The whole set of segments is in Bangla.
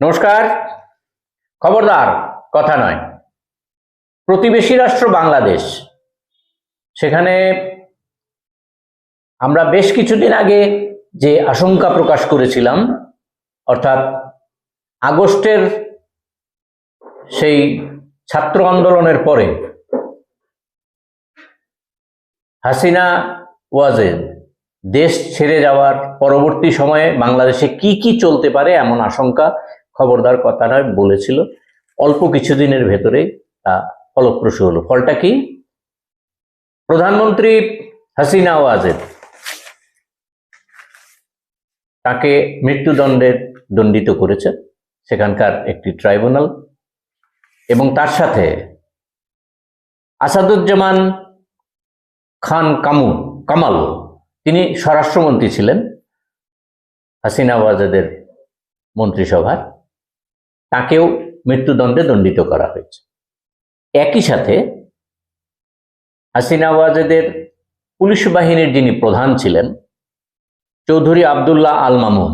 নমস্কার। খবরদার, কথা নয়। প্রতিবেশী রাষ্ট্র বাংলাদেশ। সেখানে আমরা বেশ কিছুদিন আগে যে আশঙ্কা প্রকাশ করেছিলাম, অর্থাৎ আগস্টের সেই ছাত্র আন্দোলনের পরে হাসিনা ওয়াজেদ দেশ ছেড়ে যাওয়ার পরবর্তী সময়ে বাংলাদেশে কি কি চলতে পারে এমন আশঙ্কা খবরদার কথা নয় বলেছিল। অল্প কিছুদিনের ভেতরে তা ফলপ্রসূ হলো। ফলটা কি? প্রধানমন্ত্রী হাসিনা ওয়াজেদ তাকে মৃত্যুদণ্ডের দণ্ডিত করেছে সেখানকার একটি ট্রাইব্যুনাল এবং তার সাথে আসাদুজ্জামান খান কামু, কামাল, তিনি স্বরাষ্ট্রমন্ত্রী ছিলেন হাসিনা ওয়াজেদের মন্ত্রিসভার তাকেও মৃত্যুদণ্ডে দণ্ডিত করা হয়েছে। একই সাথে হাসিনা ওয়াজেদের পুলিশ বাহিনীর যিনি প্রধান ছিলেন, চৌধুরী আবদুল্লাহ আল মামুন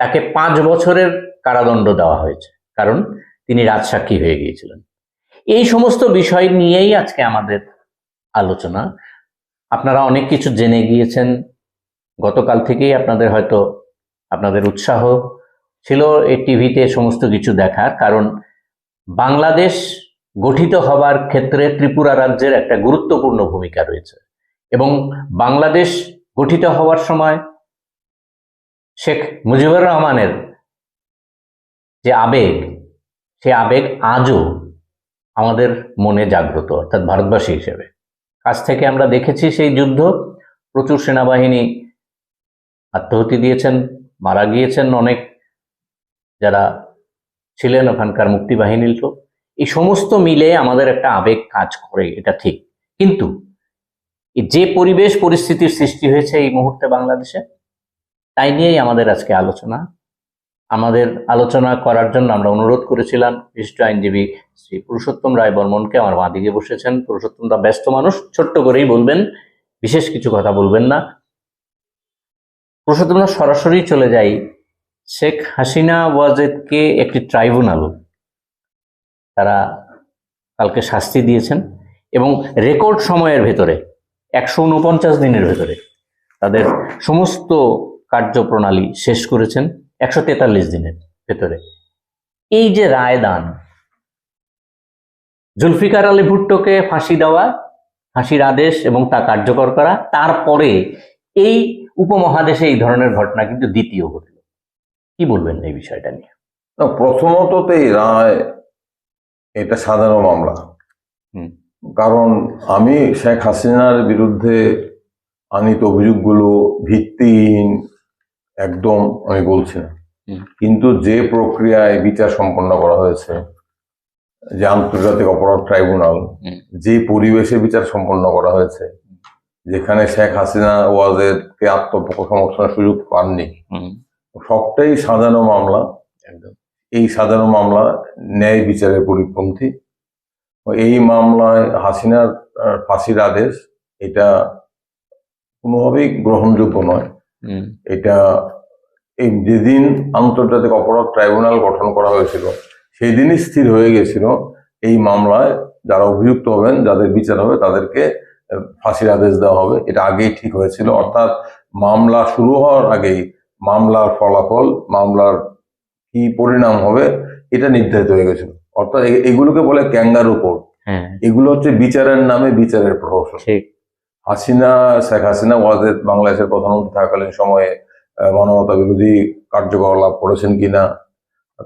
তাকে পাঁচ বছরের কারাদণ্ড দেওয়া হয়েছে, কারণ তিনি রাজসাক্ষী হয়ে গিয়েছিলেন। এই সমস্ত বিষয় নিয়েই আজকে আমাদের আলোচনা। আপনারা অনেক কিছু জেনে গিয়েছেন। গতকাল থেকেই আপনাদের হয়তো আপনাদের উৎসাহ ছিল এই টিভিতে সমস্ত কিছু দেখার, কারণ বাংলাদেশ গঠিত হবার ক্ষেত্রে ত্রিপুরা রাজ্যের একটা গুরুত্বপূর্ণ ভূমিকা রয়েছে। এবং বাংলাদেশ গঠিত হওয়ার সময় শেখ মুজিবুর রহমানের যে আবেগ, সে আবেগ আজও আমাদের মনে জাগ্রত, অর্থাৎ ভারতবাসী হিসেবে। কাছ থেকে আমরা দেখেছি সেই যুদ্ধ, প্রচুর সেনাবাহিনী আত্মহতি দিয়েছেন, মারা গিয়েছেন অনেক যারা ছিলেন ওখানকার মুক্তিবাহিনীর লোক, এই সমস্ত মিলে আমাদের একটা আবেগ কাজ করে, এটা ঠিক। কিন্তু যে পরিবেশ পরিস্থিতির সৃষ্টি হয়েছে এই মুহূর্তে বাংলাদেশে, তাই নিয়েই আমাদের আজকে আলোচনা। আমাদের আলোচনা করার জন্য আমরা অনুরোধ করেছিলাম, বিশিষ্ট আইনজীবী শ্রী পুরুষোত্তম রায় বর্মনকে, আমার মা দিকে বসেছেন। পুরুষোত্তম দা ব্যস্ত মানুষ, ছোট্ট করেই বলবেন, বিশেষ কিছু কথা বলবেন না। পুরুষোত্তম দা সরাসরি চলে যাই শেখ হাসিনা ওয়াজেদকে একটি ট্রাইব্যুনাল তারা কালকে শাস্তি দিয়েছেন এবং রেকর্ড সময়ের ভেতরে, একশো উনপঞ্চাশ দিনের ভেতরে, তাদের সমস্ত কার্যপ্রণালী শেষ করেছেন একশো তেতাল্লিশ দিনের ভেতরে। এই যে রায় দান জুলফিকার আলী ভুট্টোকে ফাঁসি দেওয়া, ফাঁসির আদেশ এবং তা কার্যকর করা, তারপরে এই উপমহাদেশে এই ধরনের ঘটনা কিন্তু দ্বিতীয় ঘটল। কি বলবেন এই বিষয়টা নিয়ে? না, প্রথমত তো এই রায় এটা সাধারণ মামলা। কারণ আমি শেখ হাসিনার বিরুদ্ধে আনিত অভিযোগগুলো ভিত্তিহীন একদম আমি বলছি না। কিন্তু যে প্রক্রিয়ায় বিচার সম্পন্ন করা হয়েছে যে আন্তর্জাতিক অপরাধ ট্রাইব্যুনাল যে পরিবেশে বিচার সম্পন্ন করা হয়েছে যেখানে শেখ হাসিনা ওয়াজেদকে আত্মসমর্থনের সুযোগ পাননি সবটাই সাজানো মামলা। একদম। এই সাজানো মামলা ন্যায় বিচারের পরিপন্থী। এই মামলায় হাসিনার ফাঁসির আদেশ এটা কোনোভাবেই গ্রহণযোগ্য নয়। এটা এই যেদিন আন্তর্জাতিক অপরাধ ট্রাইব্যুনাল গঠন করা হয়েছিল সেই দিনই স্থির হয়ে গেছিল এই মামলায় যারা অভিযুক্ত হবেন যাদের বিচার হবে তাদেরকে ফাঁসির আদেশ দেওয়া হবে। এটা আগেই ঠিক হয়েছিল। অর্থাৎ মামলা শুরু হওয়ার আগেই মামলার ফলাফল মামলার কি পরিণাম হবে এটা নির্ধারিত হয়ে গেছিল। অর্থাৎ এগুলোকে বলে ক্যাঙ্গারু কোর্ট। হ্যাঁ। এগুলো হচ্ছে বিচারের নামে বিচারের প্রহসন। হাসিনা শেখ হাসিনা ওয়াজেদ বাংলাদেশের প্রধানমন্ত্রী থাকাকালীন সময়ে মানবতা বিরোধী কার্যকলাপ করেছেন কিনা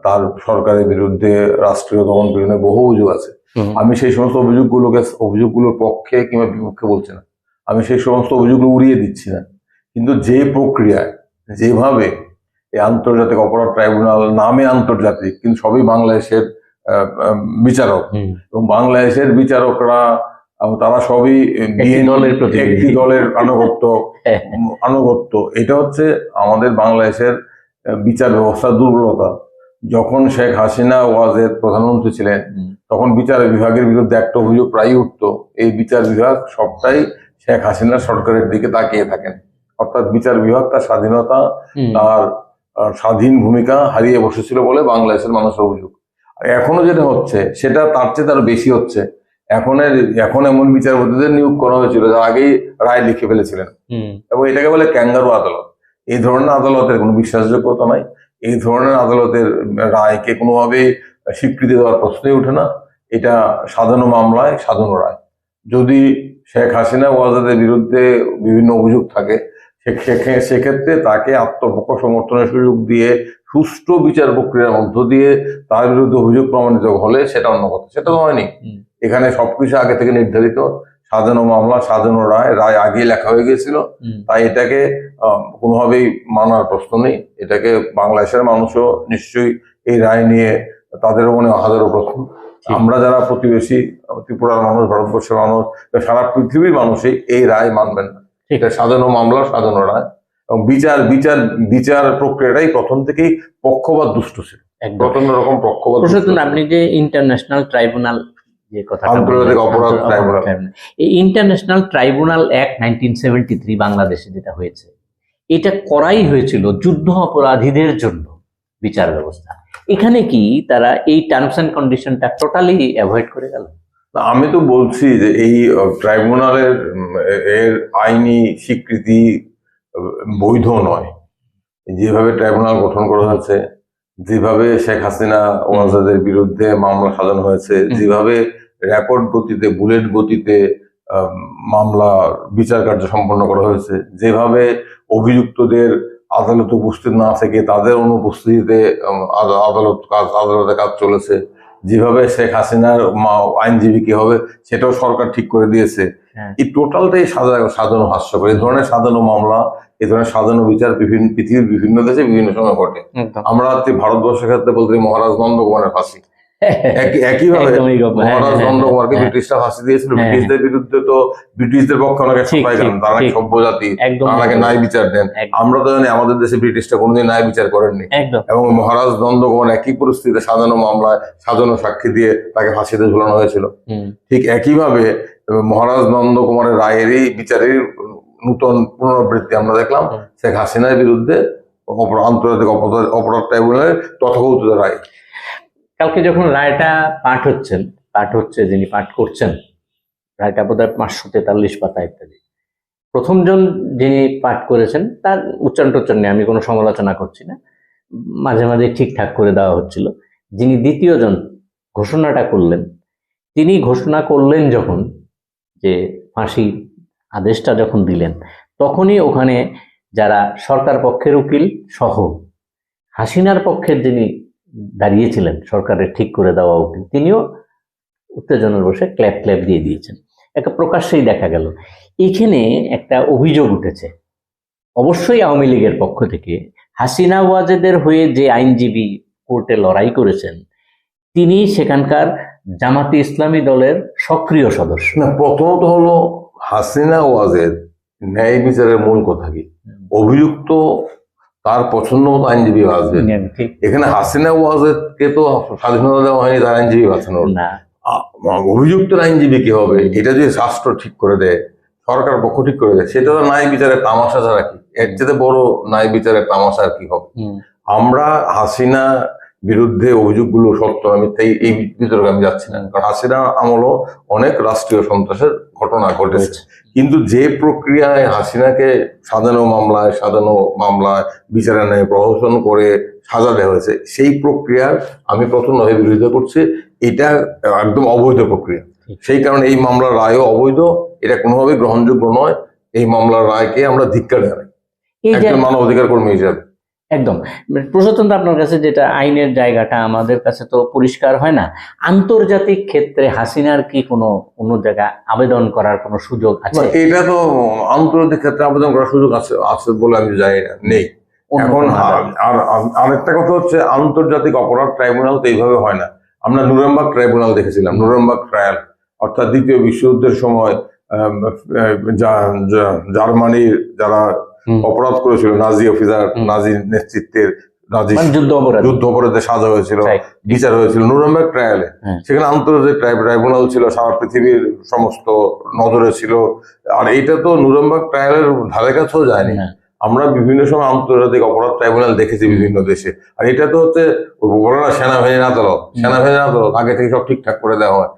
তার সরকারের বিরুদ্ধে রাষ্ট্রীয় দমন পীড়নের বহু অভিযোগ আছে। আমি সেই সমস্ত অভিযোগগুলোকে অভিযোগগুলোর পক্ষে কিংবা বিপক্ষে বলছি না। আমি সেই সমস্ত অভিযোগগুলো উড়িয়ে দিচ্ছি না। কিন্তু যে প্রক্রিয়ায় যেভাবে এই আন্তর্জাতিক অপরাধ ট্রাইব্যুনাল নামে আন্তর্জাতিক কিন্তু সবই বাংলাদেশের বিচারক। এবং বাংলাদেশের বিচারকরা তারা সবই দলের। একটি দলের আনুগত্য হ্যাঁ, আনুগত্য। এটা হচ্ছে আমাদের বাংলাদেশের বিচার ব্যবস্থার দুর্বলতা। যখন শেখ হাসিনা ওয়াজেদ প্রধানমন্ত্রী ছিলেন তখন বিচার বিভাগের বিরুদ্ধে একটা অভিযোগ প্রায়ই উঠতো। এই বিচার বিভাগ সবটাই শেখ হাসিনা সরকারের দিকে তাকিয়ে থাকেন। অর্থাৎ বিচার বিভাগ তার স্বাধীনতা তার স্বাধীন ভূমিকা হারিয়ে বসেছিল বলে বাংলাদেশের মানুষের অভিযোগ। আর এখনও যেটা হচ্ছে সেটা তার চেয়ে তার বেশি হচ্ছে। এখন এখন এমন বিচারপতিদের নিয়োগ করা হয়েছিল যারা আগেই রায় লিখে ফেলেছিলেন। এবং এটাকে বলে ক্যাঙ্গারু আদালত। এই ধরনের আদালতের কোনো বিশ্বাসযোগ্যতা নাই। এই ধরনের আদালতের রায়কে কোনোভাবে স্বীকৃতি দেওয়ার প্রশ্নই ওঠে না। এটা সাজানো মামলায় সাজানো রায়। যদি শেখ হাসিনা ওয়াজাদের বিরুদ্ধে বিভিন্ন অভিযোগ থাকে সেক্ষেত্রে তাকে আত্মপক্ষ সমর্থনের সুযোগ দিয়ে সুষ্ঠু বিচার প্রক্রিয়ার মধ্য দিয়ে তার বিরুদ্ধে অভিযোগ প্রমাণিত হলে সেটা অন্য কথা। সেটা তো হয়নি। এখানে সবকিছু আগে থেকে নির্ধারিত। সাজানো মামলা সাজানো রায় রায় আগে লেখা হয়ে গেছিল তাই এটাকে কোনোভাবেই মানার প্রশ্ন নেই। এটাকে বাংলাদেশের মানুষও নিশ্চয়ই এই রায় নিয়ে তাদেরও মনে হাজারো প্রশ্ন আমরা যারা প্রতিবেশী ত্রিপুরার মানুষ ভারতবর্ষের মানুষ সারা পৃথিবীর মানুষই এই রায় মানবেন না। এটা সাজানো মামলা সাজানো রায়। এবং বিচার বিচার বিচার প্রক্রিয়াটাই প্রথম থেকেই পক্ষপাত দুষ্ট ছিল। প্রচণ্ড রকম পক্ষপাত দুষ্ট ছিল। আপনি যে ইন্টারন্যাশনাল ট্রাইব্যুনাল যে কথা আন্তর্জাতিক অপরাধ ট্রাইব্যুনাল। এই international tribunal act nineteen seventy three বাংলাদেশে যেটা হয়েছে এটা করাই হয়েছিল যুদ্ধ অপরাধীদের জন্য বিচার ব্যবস্থা। এখানে কি তারা এই টার্মস অ্যান্ড কন্ডিশনটা টোটালি অ্যাভয়েড করে গেল? আমি তো বলছি যে এই ট্রাইব্যুনালের এর আইনি স্বীকৃতি বৈধ নয়। যেভাবে ট্রাইব্যুনাল গঠন করা হয়েছে যেভাবে শেখ হাসিনা ওয়াজাদের বিরুদ্ধে মামলা সাজানো হয়েছে যেভাবে রেকর্ড গতিতে বুলেট গতিতে মামলা বিচার কার্য সম্পন্ন করা হয়েছে যেভাবে অভিযুক্তদের আদালতে উপস্থিত না থেকে তাদের অনুপস্থিতিতে আদালত কাজ আদালতে কাজ চলেছে যেভাবে শেখ হাসিনার মা- আইনজীবী কি হবে সেটাও সরকার ঠিক করে দিয়েছে। হ্যাঁ। এই টোটালটাই সাধারণ সাজানো হাস্যকর। এই ধরনের সাধারণ মামলা এই ধরনের সাধারণ বিচার বিভিন্ন পৃথিবীর বিভিন্ন দেশে বিভিন্ন সময় ঘটে। আমরা ভারতবর্ষের ক্ষেত্রে বলতে মহারাজ নন্দকুমারের ফাঁসি। একইভাবে। হ্যাঁ, মহারাজ হ্যাঁ, নন্দকুমারকে হ্যাঁ। ব্রিটিশরা ফাঁসি দিয়েছিল ব্রিটিশদের বিরুদ্ধে তো ব্রিটিশদের পক্ষে অনেকে সবাই গেলেন তারা সভ্য জাতি একদম ন্যায় বিচার দেন। আমরা তো জানি আমাদের দেশে ব্রিটিশরা কোনোদিন ন্যায় বিচার করেননি। এবং মহারাজ নন্দকুমার একই পরিস্থিতিতে সাজানো মামলায় সাজানো সাক্ষী দিয়ে তাকে ফাঁসিতে ঝুলানো হয়েছিল। ঠিক একইভাবে মহারাজ নন্দকুমারের রায়েরই বিচারের নূতন পুনরাবৃত্তি আমরা দেখলাম শেখ হাসিনার বিরুদ্ধে আন্তর্জাতিক অপরাধ অপরাধ ট্রাইব্যুনালের তথাকথিত রায়। কালকে যখন রায়টা পাঠ হচ্ছেন, পাঠ হচ্ছে যিনি পাঠ করছেন, রায়টা বোধ হয় পাঁচশো তেতাল্লিশ পাতা ইত্যাদি প্রথমজন যিনি পাঠ করেছেন, তার উচ্চারণ টুচ্চারণ নিয়ে আমি কোনো সমালোচনা করছি না, মাঝে মাঝে ঠিকঠাক করে দেওয়া হচ্ছিল। যিনি দ্বিতীয়জন ঘোষণাটা করলেন, তিনি ঘোষণা করলেন যখন যে ফাঁসি আদেশটা যখন দিলেন, তখনই ওখানে যারা সরকার পক্ষের উকিল সহ হাসিনার পক্ষের যিনি দাঁড়িয়েছিলেন সরকারের ঠিক করে দেওয়া উকিল তিনিও উত্তেজনার বসে ক্ল্যাপ ক্ল্যাপ দিয়ে দিয়েছেন। একটা প্রকাশ্যেই দেখা গেল। এইখানে একটা অভিযোগ উঠেছে। অবশ্যই আওয়ামী লীগের পক্ষ থেকে হাসিনা ওয়াজেদের হয়ে যে আইনজীবী কোর্টে লড়াই করেছেন তিনি সেখানকার জামাতি ইসলামী দলের সক্রিয় সদস্য। না প্রথমত হলো হাসিনা ওয়াজেদ ন্যায় বিচারের মূল কথা কি? অভিযুক্ত তার পছন্দ মতো আইনজীবী আসবে এখানে হাসিনা ওয়াজেদকে তো স্বাধীনতা দেওয়া হয়নি তার আইনজীবী বাঁচানোর অভিযুক্তের আইনজীবী কি হবে? এটা যদি রাষ্ট্র ঠিক করে দেয় সরকার পক্ষ ঠিক করে দেয় সেটা তো ন্যায় বিচারের তামাশা ছাড়া কি? এর যেতে বড় নাই বিচারে তামাশা আর কি হবে? আমরা হাসিনা বিরুদ্ধে অভিযোগগুলো সত্য আমি তাই এই বিতর্কে আমি যাচ্ছি না। কারণ হাসিনা আমলও অনেক রাষ্ট্রীয় সন্ত্রাসের ঘটনা ঘটেছে। কিন্তু যে প্রক্রিয়ায় হাসিনাকে সাজানো মামলায় সাজানো মামলায় বিচারের ন্যায় প্রহসন করে সাজা দেওয়া হয়েছে সেই প্রক্রিয়ার আমি প্রথমভাবে বিরোধিতা করছি। এটা একদম অবৈধ প্রক্রিয়া। সেই কারণে এই মামলার রায়ও অবৈধ এটা কোনোভাবেই গ্রহণযোগ্য নয়। এই মামলার রায়কে আমরা ধিক্কার জানাই। একজন মানব অধিকার কর্মী হিসাবে। একদম। প্রশাসন আপনার কাছে যেটা আইনের জায়গাটা আমাদের কাছে তো পরিষ্কার হয় না আন্তর্জাতিক ক্ষেত্রে হাসিনার কি কোনো অন্য জায়গায় আবেদন করার কোনো সুযোগ আছে? এটা তো আন্তর্জাতিক ক্ষেত্রে আবেদন করার সুযোগ আছে আছে বলে আমি জানি না নেই। এখন আর আরেকটা কথা হচ্ছে আন্তর্জাতিক অপরাধ ট্রাইব্যুনাল তো এইভাবে হয় না। আমরা নুরেমবার্গ ট্রাইব্যুনাল দেখেছিলাম নুরেমবার্গ ট্রায়াল অর্থাৎ দ্বিতীয় বিশ্বযুদ্ধের সময় জার্মানির যারা। অপরাধ করেছিল নাজি অফিসার নাজি নেতৃত্বের নাজি মানে যুদ্ধ অপরাধ। সাজা হয়েছিল বিচার হয়েছিল নুরেমবার্গ ট্রায়ালে হ্যাঁ। সেখানে আন্তর্জাতিক ট্রাইব্যুনাল ছিল সারা পৃথিবীর সমস্ত নজরে ছিল। আর এটা তো নুরেমবার্গ ট্রায়ালের ধারে কাছেও যায়নি। আমরা বিভিন্ন সময় আন্তর্জাতিক অপরাধ ট্রাইব্যুনাল দেখেছি বিভিন্ন দেশে। আর এটা তো হচ্ছে বলে না সেনাবাহিনীর আদালত সেনাবাহিনীর আদালত আগে থেকে সব ঠিকঠাক করে দেওয়া হয়।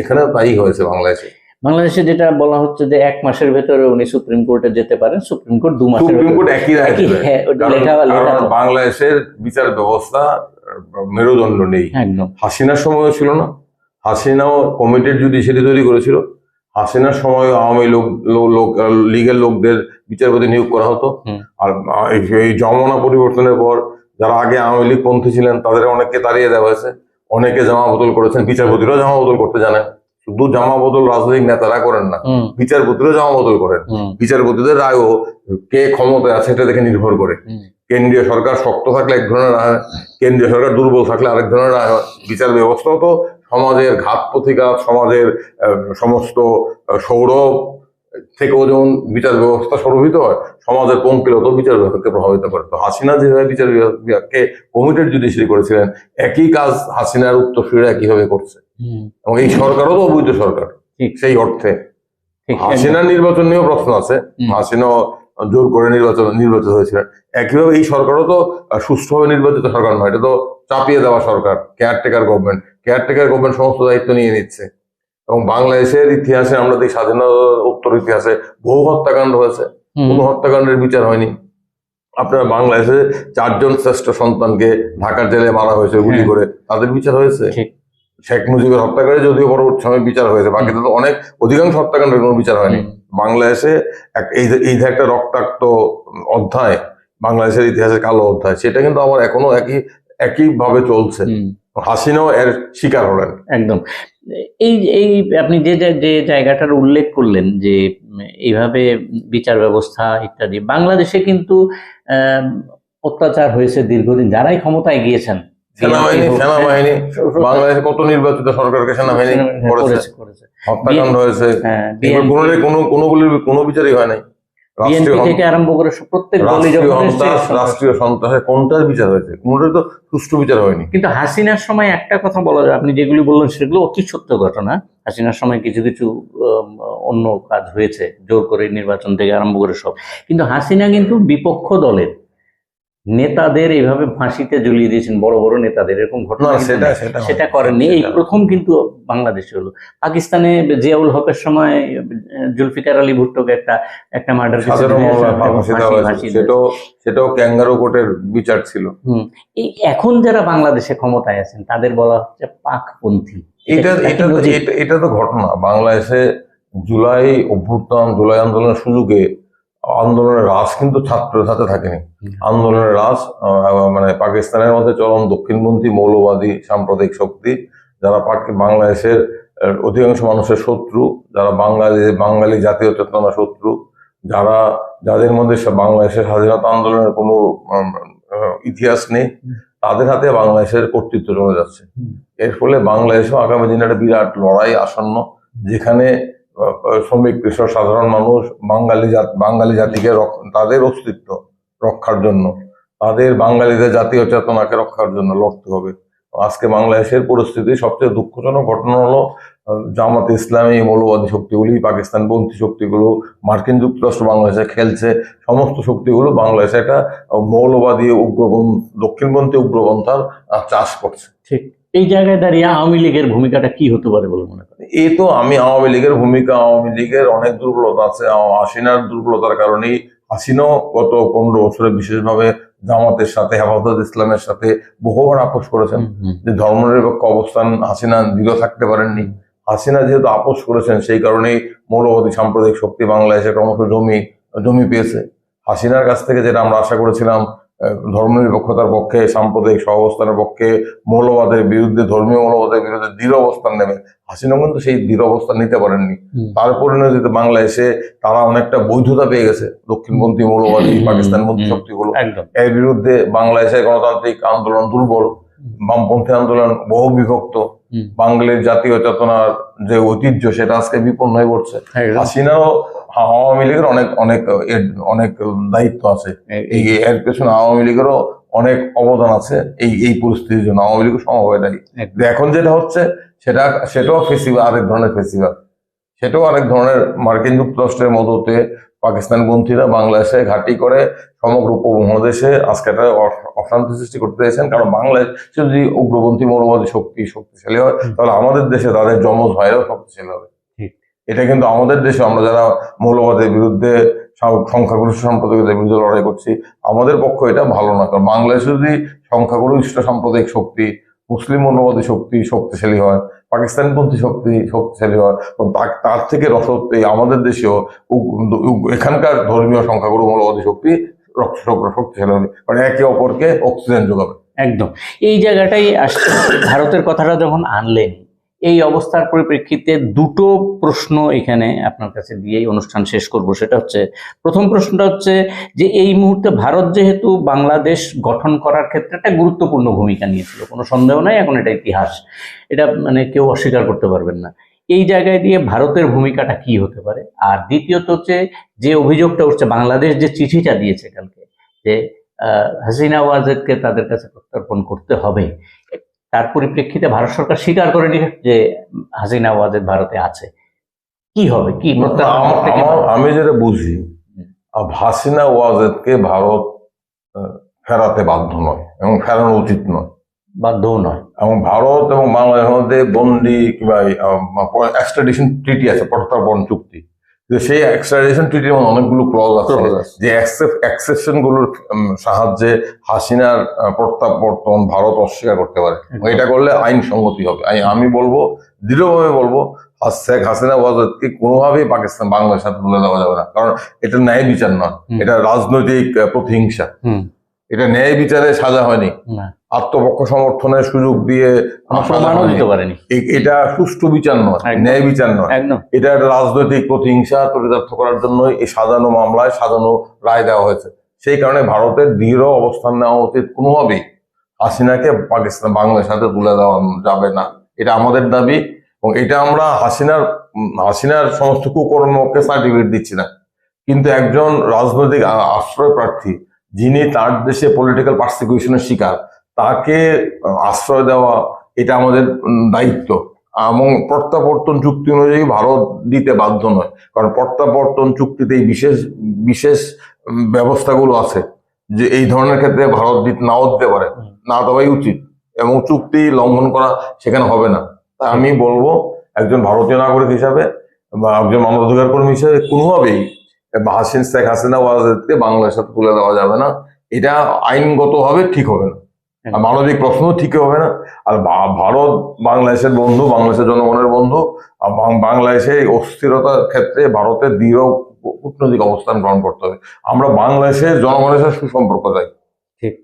এখানেও তাই হয়েছে বাংলাদেশে। বাংলাদেশে যেটা বলা হচ্ছে যে এক মাসের ভেতরে উনি সুপ্রিম কোর্টে যেতে পারেন সুপ্রিম কোর্ট দু মাসের সুপ্রিম কোর্ট একই রায় হ্যাঁ। বাংলাদেশের বিচার ব্যবস্থা মেরুদণ্ড নেই। হাসিনার সময়ও ছিল না। হাসিনাও কমিটেড জুডিশিয়ারি তৈরি করেছিল। হাসিনার সময় আওয়ামী লোক লোক লিগের লোকদের বিচারপতি নিয়োগ করা হতো। আর এই- এই জমানা পরিবর্তনের পর যারা আগে আওয়ামী লীগ পন্থী ছিলেন তাদের অনেককে তাড়িয়ে দেওয়া হয়েছে। অনেকে জামা বদল করেছেন। বিচারপতিরাও জামা বদল করতে জানেন। শুধু জামা বদল রাজনৈতিক নেতারা করেন না। হুম। বিচারপতিরাও জামা বদল করেন বিচারপতিদের রায়ও কে ক্ষমতায় আছে সেটা দেখে নির্ভর করে। কেন্দ্রীয় সরকার শক্ত থাকলে এক ধরনের রায় কেন্দ্রীয় সরকার দুর্বল থাকলে আরেক ধরনের রায় বিচার ব্যবস্থাও তো সমাজের ঘাত প্রতিঘাত সমাজের সমস্ত সৌরভ থেকেও যেমন বিচার ব্যবস্থা সরভিত হয়। সমাজের পঙ্কিলতাও বিচার বিভাগকে প্রভাবিত করে। তো হাসিনা যেভাবে বিচার বিভাগকে কমিটেড জুডিশিয়ারি করেছিলেন একই কাজ হাসিনার উত্তরসূরিরা একইভাবে করছে। এবং এই সরকারও তো অবৈধ সরকার। ঠিক। সেই অর্থে। ঠিক হাসিনার নির্বাচন নিয়েও প্রশ্ন আছে। হুম। হাসিনাও জোর করে নির্বাচন নির্বাচিত হয়েছিলেন। একইভাবে এই সরকারও তো সুষ্ঠুভাবে নির্বাচিত সরকার নয়। এটা তো চাপিয়ে দেওয়া সরকার কেয়ারটেকার গভর্নমেন্ট কেয়ারটেকার গভর্নমেন্ট সমস্ত দায়িত্ব নিয়ে নিচ্ছে। এবং বাংলাদেশের ইতিহাসে আমরা দেখি স্বাধীনতা উত্তর ইতিহাসে বহু হত্যাকাণ্ড হয়েছে। কোনো হত্যাকাণ্ডের বিচার হয়নি। আপনার বাংলাদেশে চারজন শ্রেষ্ঠ সন্তানকে ঢাকার জেলে মারা হয়েছে গুলি হ্যাঁ। করে। তাদের বিচার হয়েছে। শেখ মুজিবের হত্যাকারী যদিও পরবর্তী সময় বিচার হয়েছে বাকি তো অনেক অধিকাংশ হত্যাকাণ্ডের কোনো বিচার হয়নি। বাংলাদেশে এক- এই যে- এই যে একটা রক্তাক্ত অধ্যায় বাংলাদেশের ইতিহাসের কালো অধ্যায় সেটা কিন্তু আমার এখনও একই একই ভাবে চলছে হাসিনাও এর শিকার হলেন। একদম। এই এই আপনি যে যে- যে জায়গাটার উল্লেখ করলেন যে এইভাবে বিচার ব্যবস্থা ইত্যাদি বাংলাদেশে কিন্তু অত্যাচার হয়েছে দীর্ঘদিন যারাই ক্ষমতায় গিয়েছেন হোক, সেনাবাহিনী হ্যাঁ, বাংলাদেশে কত নির্বাচিত সরকারকে হ্যাঁ, করেছে? হত্যাকাণ্ড হয়েছে। হ্যাঁ কোনো কোনোগুলির কোনো বিচারই হয় নাই। রাষ্ট্রীয় সন্ত্রাস কোনটার বিচার হয়েছে? তো সুষ্ঠু বিচার হয়নি। কিন্তু হাসিনার সময় একটা কথা বলা যায় আপনি যেগুলি বললেন সেগুলো অতি সত্য ঘটনা। হাসিনার সময় কিছু কিছু অন্য কাজ হয়েছে জোর করে নির্বাচন থেকে আরম্ভ করে সব। কিন্তু হাসিনা কিন্তু বিপক্ষ দলের। নেতাদের এইভাবে ফাঁসিতে ঝুলিয়ে দিয়েছেন বড় বড় নেতাদের এরকম ঘটনা সেটা করেননি। এই প্রথম কিন্তু বাংলাদেশে হলো। পাকিস্তানে জিয়াউল হকের সময় জুলফিকার আলী ভুট্টোকে একটা একটা মার্ডার সেটাও ক্যাঙ্গারু কোর্টের বিচার ছিল। এই এখন যারা বাংলাদেশে ক্ষমতায় আছেন তাদের বলা হচ্ছে পাকপন্থী। এটা এটা- এটা তো ঘটনা। বাংলাদেশে জুলাই অভ্যুত্থান জুলাই আন্দোলনের সুযোগে আন্দোলনের রাস কিন্তু ছাত্রের সাথে থাকেনি। আন্দোলনের রাস মানে পাকিস্তানের মধ্যে চরম দক্ষিণপন্থী মৌলবাদী সাম্প্রদায়িক শক্তি যারা পাক- বাংলাদেশের অধিকাংশ মানুষের শত্রু যারা বাঙালি বাঙালি জাতীয় চেতনা শত্রু যারা যাদের মধ্যে বাংলাদেশের স্বাধীনতা আন্দোলনের কোনো ইতিহাস নেই তাদের হাতে বাংলাদেশের কর্তৃত্ব চলে যাচ্ছে। এর ফলে বাংলাদেশেও আগামী দিনে একটা বিরাট লড়াই আসন্ন যেখানে শ্রমিক কৃষক সাধারণ মানুষ, বাঙালি বাঙালি জাতিকে তাদের অস্তিত্ব রক্ষার জন্য। তাদের বাঙালিদের জাতীয় চেতনাকে রক্ষার জন্য লড়তে হবে। আজকে বাংলাদেশের পরিস্থিতি সবচেয়ে দুঃখজনক ঘটনা হলো জামাত ইসলামী মৌলবাদী শক্তিগুলি, পাকিস্তান পন্থী শক্তিগুলো, মার্কিন যুক্তরাষ্ট্র বাংলাদেশে খেলছে, সমস্ত শক্তিগুলো বাংলাদেশে একটা মৌলবাদী উগ্রপন্থ, দক্ষিণপন্থী উগ্রপন্থার চাষ করছে। ঠিক। এই জায়গায় দাঁড়িয়ে আওয়ামী লীগের ভূমিকাটা কি হতে পারে বলে মনে করেন? এই তো আমি আওয়ামী লীগের ভূমিকা আওয়ামী লীগের অনেক দুর্বলতা আছে। হাসিনার দুর্বলতার কারণেই হাসিনাও গত পনেরো বছরে বিশেষভাবে জামাতের সাথে হেফাজত ইসলামের সাথে বহুবার আপোষ করেছেন। যে ধর্মনিরপেক্ষ অবস্থান হাসিনা দৃঢ় থাকতে পারেননি। হাসিনা যেহেতু আপোষ করেছেন সেই কারণেই মৌলবাদী সাম্প্রদায়িক শক্তি বাংলাদেশে ক্রমশ জমি জমি পেয়েছে। হাসিনার কাছ থেকে যেটা আমরা আশা করেছিলাম ধর্মনিরপেক্ষতার পক্ষে সাম্প্রদায়িক সহাবস্থানের পক্ষে মৌলবাদের বিরুদ্ধে ধর্মীয় মৌলবাদের বিরুদ্ধে দৃঢ় অবস্থান নেবে। হাসিনা কিন্তু সেই দৃঢ় অবস্থান নিতে পারেননি। তার পরিণতিতে বাংলাদেশে তারা অনেকটা বৈধতা পেয়ে গেছে। দক্ষিণপন্থী মৌলবাদী পাকিস্তানপন্থী শক্তিগুলো। এর বিরুদ্ধে বাংলাদেশের গণতান্ত্রিক আন্দোলন দুর্বল বামপন্থী আন্দোলন বহু বিভক্ত। বাঙালির জাতীয় চেতনার যে ঐতিহ্য সেটা আজকে বিপন্ন হয়ে পড়ছে। হাসিনাও আওয়ামী লীগের অনেক অনেক অনেক দায়িত্ব আছে। এই এর পেছনে আওয়ামী লীগেরও অনেক অবদান আছে এই এই পরিস্থিতির জন্য। আওয়ামী লীগ সমবায় দায়ী। এখন যেটা হচ্ছে সেটা সেটাও ফেসিভাল আরেক ধরনের ফেসিভাল সেটাও আরেক ধরনের মার্কিন যুক্তরাষ্ট্রের মদতে পাকিস্তান পন্থীরা বাংলাদেশে ঘাঁটি করে সমগ্র উপমহাদেশে আজকে একটা অশান্তি সৃষ্টি করতে চাইছেন। কারণ বাংলাদেশ যদি উগ্রপন্থী মৌলবাদী শক্তি শক্তিশালী হয় তাহলে আমাদের দেশে তাদের যমজ ভাইরাও শক্তিশালী হবে। এটা কিন্তু আমাদের দেশে আমরা যারা মৌলবাদের বিরুদ্ধে সংখ্যাগরিষ্ঠ সাম্প্রদায়িকতার বিরুদ্ধে লড়াই করছি, আমাদের পক্ষ এটা ভালো না। কারণ বাংলাদেশে যদি সংখ্যাগরিষ্ঠ সাম্প্রদায়িক শক্তি, মুসলিম মৌলবাদী শক্তি শক্তিশালী হয়, পাকিস্তানপন্থী শক্তি শক্তিশালী হয় তার থেকে রসদ এই আমাদের দেশেও এখানকার ধর্মীয় সংখ্যাগুরু মৌলবাদী শক্তি শক্তিশালী হবে। কারণ একে অপরকে অক্সিজেন যোগাবে। একদম। এই জায়গাটাই আসছে ভারতের কথাটা যখন আনলেন এই অবস্থার পরিপ্রেক্ষিতে দুটো প্রশ্ন এখানে আপনার কাছে দিয়েই অনুষ্ঠান শেষ করব। সেটা হচ্ছে, প্রথম প্রশ্নটা হচ্ছে যে এই মুহূর্তে ভারত যেহেতু বাংলাদেশ গঠন করার ক্ষেত্রে একটা গুরুত্বপূর্ণ ভূমিকা নিয়েছিল। কোনো সন্দেহ নাই, এখন এটা ইতিহাস। এটা মানে কেউ অস্বীকার করতে পারবেন না। এই জায়গায় দিয়ে ভারতের ভূমিকাটা কি হতে পারে? আর দ্বিতীয়ত হচ্ছে, যে অভিযোগটা উঠছে, বাংলাদেশ যে চিঠিটা দিয়েছে কালকে, যে হাসিনা ওয়াজেদকে তাদের কাছে প্রত্যর্পণ করতে হবে তার পরিপ্রেক্ষিতে ভারত সরকার স্বীকার করে নিয়ে যে হাসিনা ওয়াজেদ ভারতে আছে। কি হবে? কি? আমি যেটা বুঝি হাসিনা ওয়াজেদকে ভারত ফেরাতে বাধ্য নয় এবং ফেরানো উচিত নয়। বাধ্য নয়। এবং ভারত এবং বাংলাদেশের মধ্যে বন্দি কিংবা এক্সট্রাডিশন ট্রিটি আছে প্রত্যর্পণ চুক্তি। তো সেই এক্সট্রাডিশন ট্রিটির মধ্যে অনেকগুলো ক্লজ আছে যে এক্সেপশনগুলোর সাহায্যে হাসিনার প্রত্যাবর্তন ভারত অস্বীকার করতে পারে। এটা করলে আইন সংগতি হবে। আমি বলব দৃঢ়ভাবে বলব শেখ হাসিনা ওয়াজেদকে কোনোভাবেই পাকিস্তান বাংলাদেশের সাথে তুলে দেওয়া যাবে না। কারণ এটা ন্যায় বিচার নয়। এটা রাজনৈতিক প্রতিহিংসা। এটা ন্যায় বিচারে সাজা হয়নি। আত্মপক্ষ সমর্থনের সুযোগ দিয়ে দিতে পারেনি। এটা সুষ্ঠু বিচার নয় ন্যায় বিচার নয়। এটা একটা রাজনৈতিক প্রতিহিংসা চরিতার্থ করার জন্য এই সাজানো মামলায় সাজানো রায় দেওয়া হয়েছে। সেই কারণে ভারতের দৃঢ় অবস্থান নেওয়া উচিত কোনোভাবেই। হাসিনাকে পাকিস্তান বাংলাদেশের সাথে তুলে দেওয়া যাবে না। এটা আমাদের দাবি এবং এটা আমরা হাসিনার হাসিনার সমস্ত কুকর্মকে সার্টিফিকেট দিচ্ছি না। কিন্তু একজন রাজনৈতিক আশ্রয় প্রার্থী যিনি তার দেশে পলিটিক্যাল পার্সিকিউশনের শিকার তাকে আশ্রয় দেওয়া এটা আমাদের দায়িত্ব। এবং প্রত্যাবর্তন চুক্তি অনুযায়ী ভারত দিতে বাধ্য নয়। কারণ প্রত্যাবর্তন চুক্তিতে এই বিশেষ বিশেষ ব্যবস্থাগুলো আছে যে এই ধরনের ক্ষেত্রে ভারত দিতে, নাও দিতে পারে। না দেওয়াই উচিত। এবং চুক্তি লঙ্ঘন করা সেখানে হবে না। তাই আমি বলব, একজন ভারতীয় নাগরিক হিসাবে বা একজন মানবাধিকার কর্মী হিসেবে কোনোভাবেই হাসিন শেখ হাসিনা ওয়াজেদকে বাংলাদেশের সাথে তুলে দেওয়া যাবে না। এটা আইনগতভাবে ঠিক হবে না। মানবিক প্রশ্ন ঠিক হবে না। আর ভারত বাংলাদেশের বন্ধু বাংলাদেশের জনগণের বন্ধু আর বাংলাদেশে অস্থিরতার ক্ষেত্রে ভারতের দৃঢ় কূটনৈতিক অবস্থান গ্রহণ করতে হবে। আমরা বাংলাদেশের জনগণের সাথে সুসম্পর্ক চাই। ঠিক।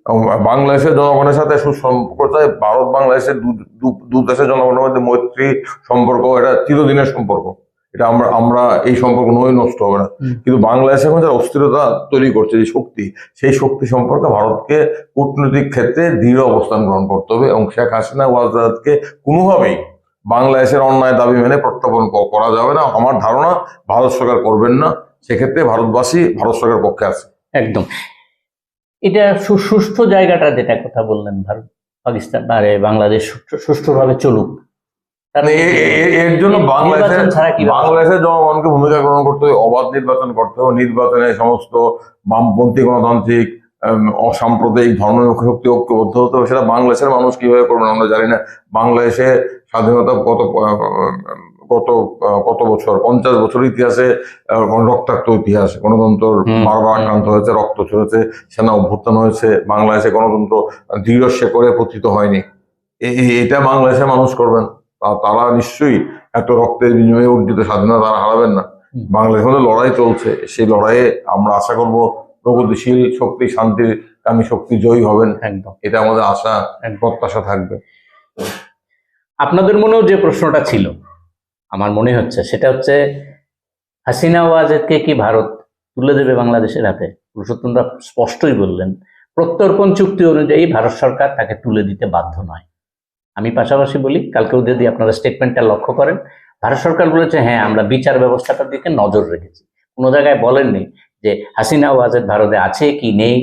বাংলাদেশের জনগণের সাথে সুসম্পর্ক চাই। ভারত বাংলাদেশের দু দেশের জনগণের মধ্যে মৈত্রী সম্পর্ক এটা চিরদিনের সম্পর্ক। এটা আমরা আমরা এই সম্পর্ক নয় নষ্ট হবে না। কিন্তু বাংলাদেশ এখন যারা অস্থিরতা তৈরি করছে যে শক্তি সেই শক্তি সম্পর্কে ভারতকে কূটনৈতিক ক্ষেত্রে দৃঢ় অবস্থান গ্রহণ করতে হবে এবং শেখ হাসিনা ওয়াজদাদকে কোনোভাবেই বাংলাদেশের অন্যায় দাবি মেনে প্রত্যাপন করা যাবে না। আমার ধারণা ভারত সরকার করবেন না। সেক্ষেত্রে ভারতবাসী ভারত সরকারের পক্ষে আছে। একদম। এটা সু- সুষ্ঠু জায়গাটা যেটা কথা বললেন ভারত পাকিস্তান আরে বাংলাদেশ সুষ্ঠু- সুষ্ঠুভাবে চলুক। এর জন্য বাংলাদেশের বাংলাদেশের জনগণকে ভূমিকা গ্রহণ করতে হবে অবাধ নির্বাচন করতে হবে নির্বাচনে সমস্ত বামপন্থী গণতান্ত্রিক অসাম্প্রদায়িক ধর্মনিরপেক্ষ শক্তি ঐক্যবদ্ধ হতে হবে সেটা বাংলাদেশের মানুষ কীভাবে করবেন আমরা জানি না। বাংলাদেশে স্বাধীনতা কত কত কত বছর? পঞ্চাশ বছর ইতিহাসে রক্তাক্ত ইতিহাস গণতন্ত্র বারবার। আক্রান্ত হয়েছে রক্ত ছড়েছে সেনা অভ্যুত্থান হয়েছে বাংলাদেশে গণতন্ত্র দৃঢ় শেকড়ে পতিত হয়নি। এটা বাংলাদেশের মানুষ করবেন। তারা নিশ্চয়ই এত রক্তের বিনিময়ে অর্জিত স্বাধীনতা তারা হারাবেন না। বাংলাদেশের মধ্যে লড়াই চলছে। সেই লড়াইয়ে আমরা আশা করব প্রগতিশীল শক্তি শান্তির কামী শক্তি জয়ী হবেন। একদম। এটা আমাদের আশা। প্রত্যাশা থাকবে। আপনাদের মনেও যে প্রশ্নটা ছিল আমার মনে হচ্ছে সেটা হচ্ছে হাসিনা ওয়াজেদকে কি ভারত তুলে দেবে বাংলাদেশের হাতে? পুরুষোত্তমরা স্পষ্টই বললেন প্রত্যর্পণ চুক্তি অনুযায়ী ভারত সরকার তাকে তুলে দিতে বাধ্য নয়। আমি পাশাপাশি বলি, কালকেও যদি আপনারা স্টেটমেন্টটা লক্ষ্য করেন, ভারত সরকার বলেছে হ্যাঁ আমরা বিচার ব্যবস্থাটার দিকে নজর রেখেছি। কোনো জায়গায় বলেননি যে হাসিনা ওয়াজেদ ভারতে আছে কি নেই,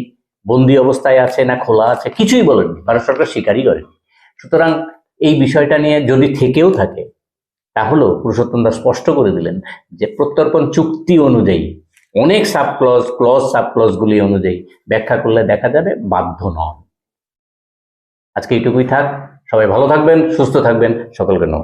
বন্দি অবস্থায় আছে না খোলা আছে, কিছুই বলেননি। ভারত সরকার স্বীকারই করেনি। সুতরাং এই বিষয়টা নিয়ে যদি থেকেও থাকে, তাহলেও পুরুষোত্তম দাস স্পষ্ট করে দিলেন যে প্রত্যর্পণ চুক্তি অনুযায়ী, অনেক সাব ক্লজ ক্লজ সাব ক্লজগুলি অনুযায়ী ব্যাখ্যা করলে দেখা যাবে বাধ্য নন। আজকে এইটুকুই থাক। সবাই ভালো থাকবেন সুস্থ থাকবেন সকলকে নমস্কার।